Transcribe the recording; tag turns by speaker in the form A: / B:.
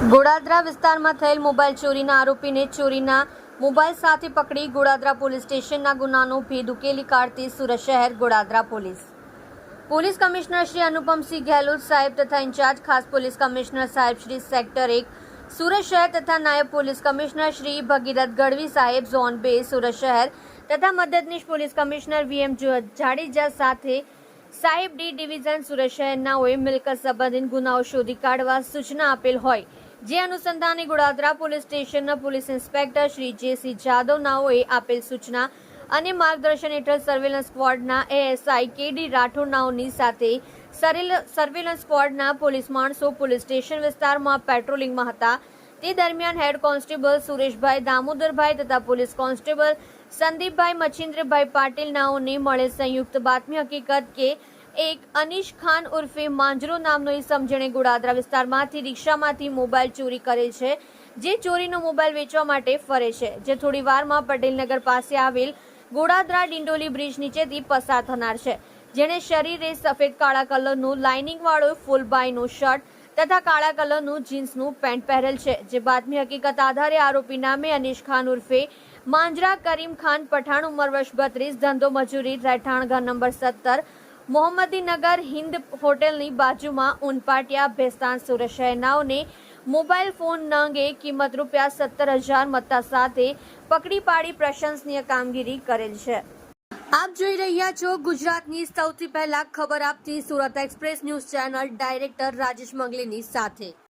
A: ગોડાદરા વિસ્તારમાં થયેલ મોબાઈલ ચોરીના આરોપીને ચોરીના મોબાઈલ સાથે પકડી ગોડાદરા પોલીસ સ્ટેશનના ગુનાનો ભેદ ઉકેલી કાઢતી સુરત શહેર Godadara police. Police commissioner Shri Anupam Singh Gehlot સાહેબ તથા ઇન્ચાર્જ ખાસ પોલીસ કમિશનર સાહેબ શ્રી સેક્ટર એક, સુરત શહેર તથા નાયબ પોલીસ કમિશનર શ્રી ભગીરથ ગઢવી સાહેબ ઝોન બે, સુરત શહેર તથા મદદનીશ પોલીસ કમિશનર વીએમ જાડેજા સાથે સાહેબ ડી ડિવિઝન સુરત શહેરનાઓએ મિલકત સંબંધિત ગુનાઓ શોધી કાઢવા સૂચના આપેલ હોય. જે અનુસંધાને ગોડાદરા પોલીસ સ્ટેશનના police inspector Shri JC Jadav નાઓએ આપેલ સૂચના અને માર્ગદર્શન હેઠળ સર્વેલન્સ સ્ક્વોડના એએસઆઈ કેડી રાઠોડ નાઓની સાથે સર્વેલન્સ સ્ક્વોડના પોલીસ માણસો પોલીસ સ્ટેશન વિસ્તારમાં પેટ્રોલિંગમાં હતા. તે દરમિયાન હેડ કોન્સ્ટેબલ સુરેશભાઈ દામોદરભાઈ તથા પોલીસ કોન્સ્ટેબલ સંદીપભાઈ મચ્છિન્દ્રભાઈ પાટીલ નાઓને મળેલ સંયુક્ત બાતમી હકીકત કે એક અનીશ ખાન ઉર્ફે માંજરો નામનો એ સમજણે ગુડાદરા વિસ્તારમાંથી રિક્ષામાંથી મોબાઈલ ચોરી કરેલ છે, જે ચોરીનો મોબાઈલ વેચવા માટે ફરે છે. જે થોડી વારમાં પટેલનગર પાસે આવેલ ગોડાદરા ડિંડોલી બ્રિજ નીચેથી પસાર થનાર છે. જેણે શરીરે સફેદ કાળા કલરનું લાઇનિંગ વાળો ફૂલ બાયનું શર્ટ તથા કાળા કલરનું જીન્સનું પેન્ટ પહેરેલ છે. જે બાતમી હકીકત આધારે આરોપી નામે અનીશ ખાન ઉર્ફે માંજરા કરીમ ખાન પઠાણ ઉંમર વર્ષ બત્રીસ, ધંધો મજૂરી, રહેઠાણ ઘર નંબર સત્તર મોહમ્મદીનગર હિન્દ હોટેલની બાજુમાં ઉનપાટિયા ભેસ્તાન સુરત શહેરનાઓને મોબાઈલ ફોન નંગે કિંમત રૂપિયા સત્તર હજાર મત્તા સાથે પકડી પાડી પ્રશંસનીય કામગીરી કરેલ છે. આપ જોઈ રહ્યા છો ગુજરાતની સૌથી પહેલા ખબર આપતી Surat express news channel director Rajesh મંગલીની સાથે.